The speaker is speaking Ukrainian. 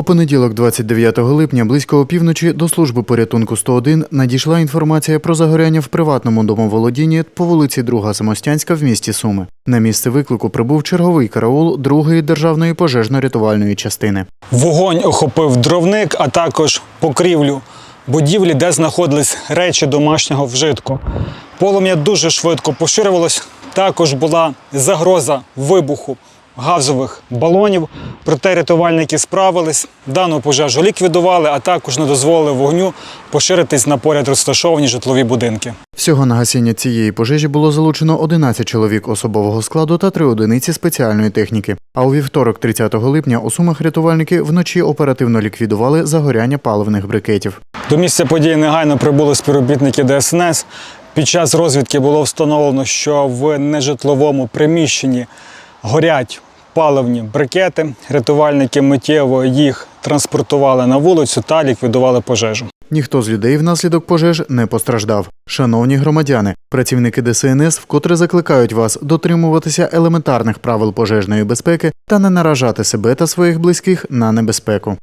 У понеділок, 29 липня, близько опівночі до служби порятунку 101 надійшла інформація про загоряння в приватному домоволодінні по вулиці Друга Самостянська в місті Суми. На місце виклику прибув черговий караул другої державної пожежно-рятувальної частини. Вогонь охопив дровник, а також покрівлю будівлі, де знаходились речі домашнього вжитку. Полум'я дуже швидко поширювалось. Також була загроза вибуху газових балонів. Проте рятувальники справились, дану пожежу ліквідували, а також не дозволили вогню поширитись на поряд розташовані житлові будинки. Всього на гасіння цієї пожежі було залучено 11 чоловік особового складу та 3 одиниці спеціальної техніки. А у вівторок, 30 липня, у Сумах рятувальники вночі оперативно ліквідували загоряння паливних брикетів. До місця події негайно прибули співробітники ДСНС. Під час розвідки було встановлено, що в нежитловому приміщенні горять паливні брикети. Рятувальники миттєво їх транспортували на вулицю та ліквідували пожежу. Ніхто з людей внаслідок пожеж не постраждав. Шановні громадяни, працівники ДСНС вкотре закликають вас дотримуватися елементарних правил пожежної безпеки та не наражати себе та своїх близьких на небезпеку.